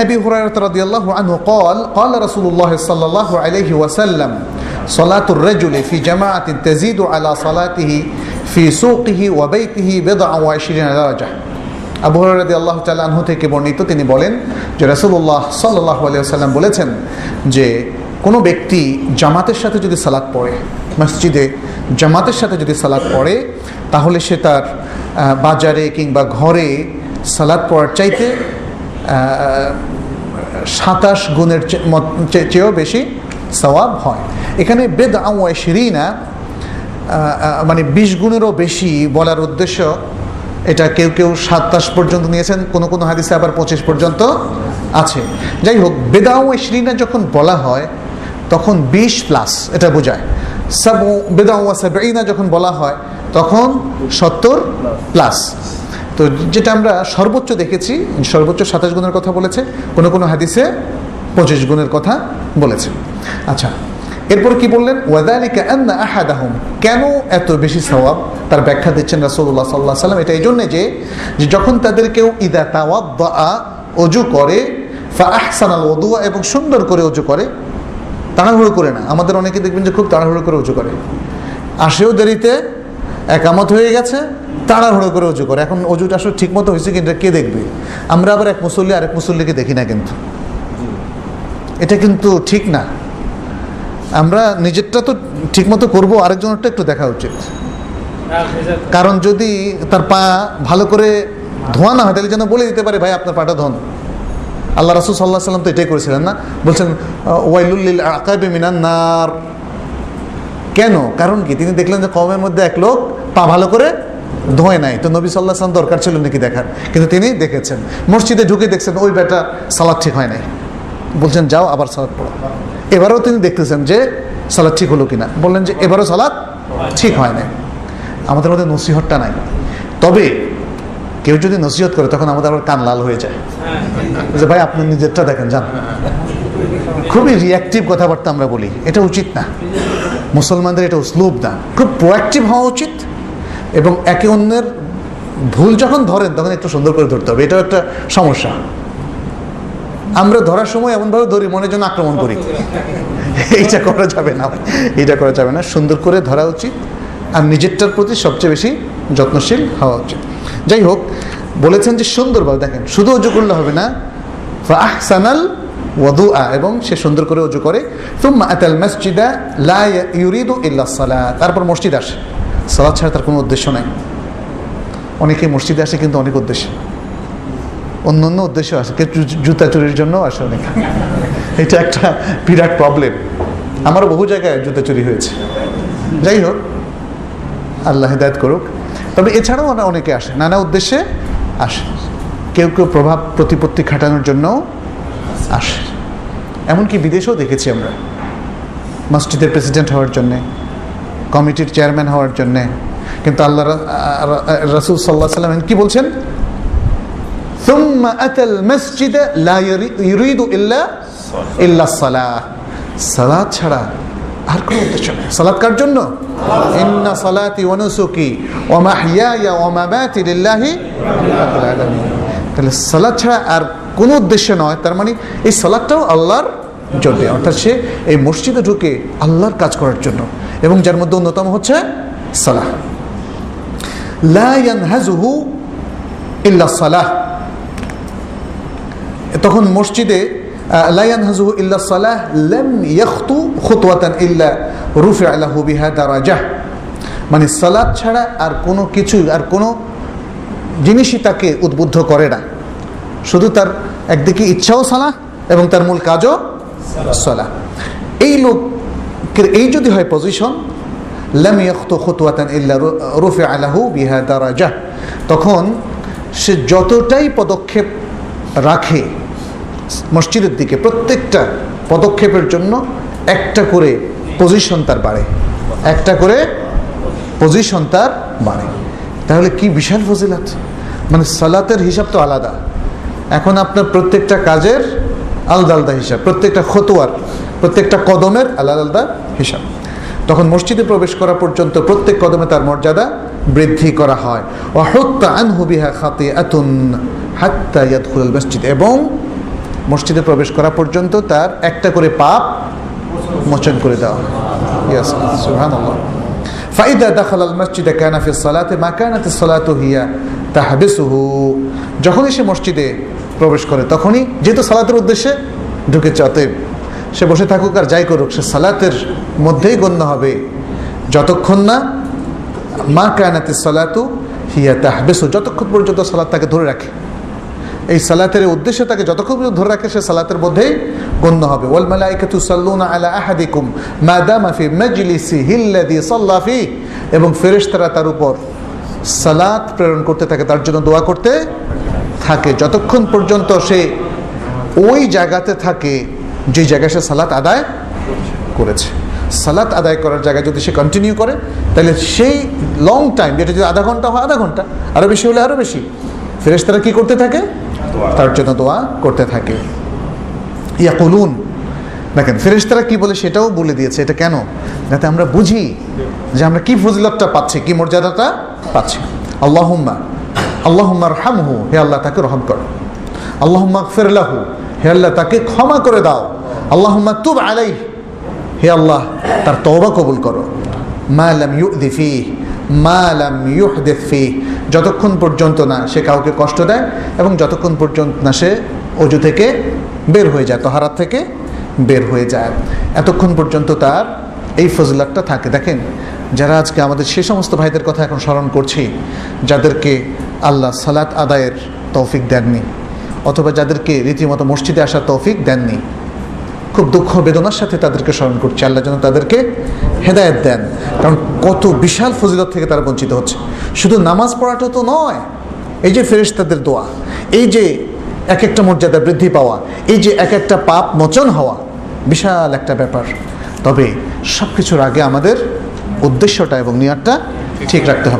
أبي هريرة رضي الله عنه قال قال رسول الله صلى الله عليه وسلم صلاة الرجل في جماعة تزيد على صلاته في سوقه وبيته بضع وعشرين درجة আবু হরাদি আল্লাহ তালু থেকে বর্ণিত তিনি বলেন যে রসুল্লাহ সাল্লাহ আলিয়াল্লাম বলেছেন যে কোনো ব্যক্তি জামাতের সাথে যদি সালাদ পড়ে মসজিদে জামাতের সাথে যদি সালাদ পড়ে তাহলে সে তার আহ, বাজারে কিংবা ঘরে সালাদ পড়ার চাইতে সাতাশ গুণের চেয়েও বেশি সওয়াব হয়। এখানে বেদ আওয়ায় মানে বিশ গুণেরও বেশি বলার উদ্দেশ্য এটা কেউ কেউ সাতাশ পর্যন্ত নিয়েছেন, কোনো কোনো হাদিসে আবার পঁচিশ পর্যন্ত আছে। যাই হোক বেদাও শ্রীনা যখন বলা হয়, তখন বিশ প্লাস এটা বোঝায়। সাব বেদাও সাবইনা যখন বলা হয়, তখন সত্তর প্লাস তো যেটা আমরা সর্বোচ্চ দেখেছি, সর্বোচ্চ সাতাশ গুণের কথা বলেছে, কোনো কোনো হাদিসে পঁচিশ গুণের কথা বলেছে। আচ্ছা এরপর কি বললেন? ওয়াদালিকা আন্না আহাদাহুম। কেন এত বেশি সওয়াব? তার ব্যাখ্যা দিচ্ছেন রাসূলুল্লাহ সাল্লাল্লাহু আলাইহি সাল্লাম এটা এই জন্যে যে যখন তাদের কেউ ইদা তাওয়াদ্দা, অজু করে ফা আহসানাল ওদুয়া এবং সুন্দর করে অজু করে, তাড়াহুড়ো করে না। আমাদের অনেকে দেখবেন যে খুব তাড়াহুড়ো করে উঁচু করে। আসেও দেরিতে একামত হয়ে গেছে তাড়াহুড়ো করে উঁচু করে। এখন অজুটা আসলে ঠিক মতো হয়েছে কিন্তু কে দেখবে? আমরা আবার এক মুসল্লি আরেক মুসল্লিকে দেখি না কিন্তু। এটা কিন্তু ঠিক না। আমরা নিজেরটা তো ঠিক মতো করব আরেকজনেরটা একটু দেখা উচিত। কারণ যদি তার পা ভালো করে ধোয়া না হয় তাহলে যেন বলে দিতে পারে ভাই আপনার পাটা ধোন। আল্লাহ রাসুল সাল্লাহ সাল্লাম তো এটাই করেছিলেন না? বলছেন ওয়াইলুল্লিল আকাবে মিনান নার। কেন? কারণ কি? তিনি দেখলেন যে কমের মধ্যে এক লোক পা ভালো করে ধোয় নাই। তো নবী সাল্লাহ সাল্লাম দরকার ছিল নাকি দেখার? কিন্তু তিনি দেখেছেন। মসজিদে ঢুকে দেখছেন, ওই বেটা সালাদ ঠিক হয় নাই। বলছেন, যাও, আবার সালাদ পড়ো। এবারও তিনি দেখতেছেন যে সালাদ ঠিক হলো কিনা। বললেন যে, এবারও সালাদ ঠিক হয় নাই। আমাদের মধ্যে নসিহতটা নাই। তবে কেউ যদি নসিহত করে, তখন আমাদের আবার কান লাল হয়ে যায়। যে, ভাই আপনি নিজেরটা দেখেন যান খুবই রিয়াক্টিভ কথাবার্তা আমরা বলি। এটা উচিত না। মুসলমানদের এটা উসলুব না খুব প্রোয়াক্টিভ হওয়া উচিত এবং একে অন্যের ভুল যখন ধরেন, তখন একটু সুন্দর করে ধরতে হবে। এটাও একটা সমস্যা। আমরা ধরার সময় এমনভাবে ধরি মনের জন্য আক্রমণ করি। এইটা করা যাবে না। এইটা করা যাবে না। সুন্দর করে ধরা উচিত আর নিজেরটার প্রতি সবচেয়ে বেশি যত্নশীল হওয়া উচিত। যাই হোক, বলেছেন যে সুন্দরভাবে দেখেন, শুধু অজু করলে হবে না। আহসানাল ওয়াদু এবং সে সুন্দর করে অজু করে। তুম্মা আতাল মসজিদা লা ইউরিদু ইল্লা সালাহ তারপর মসজিদ আসে। সালাদ ছাড়া তার কোনো উদ্দেশ্য নাই। অনেকে মসজিদে আসে কিন্তু অনেক উদ্দেশ্য। অন্য অন্য উদ্দেশ্য আসে। কেউ জুতা চুরির জন্য আসে অনেক। এটা একটা বিরাট প্রবলেম আমারও বহু জায়গায় জুতা চুরি হয়েছে। যাই হোক, আল্লাহ হেদায়ত করুক। তবে এছাড়াও অনেকে আসে। নানা উদ্দেশ্যে আসে। কেউ কেউ প্রভাব প্রতিপত্তি খাটানোর জন্য আসে। এমনকি বিদেশেও দেখেছি আমরা। মসজিদের প্রেসিডেন্ট হওয়ার জন্যে কমিটির চেয়ারম্যান হওয়ার জন্যে। কিন্তু আল্লাহ রসুল সাল্লাহ সাল্লাম কি বলছেন? সালাদ ছাড়া আর কোনো তাহলে সালাদ ছাড়া আর কোনো উদ্দেশ্যে নয়, তার মানে এই সালাদটাও আল্লাহর জন্য। অর্থাৎ সে এই মসজিদে ঢুকে আল্লাহর কাজ করার জন্য। এবং যার মধ্যে অন্যতম হচ্ছে সালাহ। লা ইয়ানহাজুহু ইল্লা সালাহ। তখন মসজিদে লায়ান হাজু ইল্লা সালাহ লেম ইয়াখতু খুতওয়াতান ইল্লা রুফে আলাহু বিহা দারাজাহ। মানে সালাদ ছাড়া আর কোনো কিছু, আর কোনো জিনিসই তাকে উদ্বুদ্ধ করে না। শুধু তার একদিকে ইচ্ছাও সালাহ এবং তার মূল কাজও সালাহ। এই লোকের এই যদি হয় পজিশন ইল্লা তখন সে যতটাই পদক্ষেপ রাখে মসজিদের দিকে, প্রত্যেকটা পদক্ষেপের জন্য একটা করে পজিশন তার বাড়ে। একটা করে পজিশন তার বাড়ে। তাহলে কি বিশাল ফজিলাত? মানে সালাতের হিসাব তো আলাদা। এখন আপনার প্রত্যেকটা কাজের আলাদা আলাদা হিসাব, প্রত্যেকটা খতোয়ার প্রত্যেকটা কদমের আলাদা আলাদা হিসাব। তখন মসজিদে প্রবেশ করা পর্যন্ত প্রত্যেক কদমে তার মর্যাদা বৃদ্ধি করা হয়। মসজিদ। এবং মসজিদে প্রবেশ করা পর্যন্ত তার একটা করে পাপ মোচন করে দেওয়া সুবহানাল্লাহ। ফাইদা দাখাল আল মসজিদ কানা ফি সালাতে, মা কানাত সালাতু হিয়া তাহবিসুহু যখনই সে মসজিদে প্রবেশ করে, তখনই যেহেতু সালাতের উদ্দেশ্যে ঢুকেছে, অতএব সে বসে থাকুক আর যাই করুক, সে সালাতের মধ্যেই গণ্য হবে। যতক্ষণ না মা কানাতে সালাতু হিয়া তাহবেসু, যতক্ষণ পর্যন্ত সালাত তাকে ধরে রাখে। এই সালাতের উদ্দেশ্যে তাকে যতক্ষণ পর্যন্ত ধরে রাখে, সে সালাতের মধ্যেই গণ্য হবে। ওয়াল মালাইকাতু সাল্লুনা আলা আহাদিকুম মা দামা ফি মাজলিসিহি আল্লাযী সাল্লা ফি। এবং ফেরেশতারা তার উপর সালাত প্রেরণ করতে থাকে তার জন্য দোয়া করতে থাকে। যতক্ষণ পর্যন্ত সে ওই জায়গাতে থাকে যে জায়গায় সে সালাত আদায় করেছে। সালাত আদায় করার জায়গায় যদি সে কন্টিনিউ করে তাহলে সেই লং টাইম যেটা যদি আধা ঘণ্টা হয় আধা ঘণ্টা আরও বেশি হলে আরও বেশি। ফেরেশতারা কী করতে থাকে? তার জন্য দোয়া করতে থাকে। ইয়া কলুন দেখেন ফেরেশতারা কি বলে সেটাও বলে দিয়েছে এটা কেন? যাতে আমরা বুঝি যে আমরা কি ফজিলতটা পাচ্ছি কি মর্যাদাটা পাচ্ছি। আল্লাহুম্মা আল্লাহুম্মার হামহু হে আল্লাহ তাকে রহম করো। আল্লাহুম্মা ফেরলাহু হে আল্লাহ তাকে ক্ষমা করে দাও। আল্লাহুম্মা তুব আলাই হে আল্লাহ তার তওবা কবুল করো। মা লাম ইউদি ফি মা লাম ইউহদিস ফি যতক্ষণ পর্যন্ত না সে কাউকে কষ্ট দেয় এবং যতক্ষণ পর্যন্ত না সে অজু থেকে বের হয়ে যায় তহারাত থেকে বের হয়ে যায়। এতক্ষণ পর্যন্ত তার এই ফজিলাতটা থাকে। দেখেন যারা আজকে আমাদের সে সমস্ত ভাইদের কথা এখন স্মরণ করছি, যাদেরকে আল্লাহ সালাত আদায়ের তৌফিক দেননি, অথবা যাদেরকে রীতিমতো মসজিদে আসার তৌফিক দেননি, খুব দুঃখ বেদনার সাথে তাদেরকে স্মরণ করছে। আল্লাহ যেন তাদেরকে হেদায়েত দেন। কারণ কত বিশাল ফজিলত থেকে তারা বঞ্চিত হচ্ছে। শুধু নামাজ পড়াটা তো নয়, এই যে ফেরেশতাদের দোয়া, এই যে এক একটা মর্যাদা বৃদ্ধি পাওয়া, এই যে এক একটা পাপ মোচন হওয়া, বিশাল একটা ব্যাপার। তবে সব কিছুর আগে আমাদের উদ্দেশ্যটা এবং নিয়ারটা ঠিক রাখতে হবে।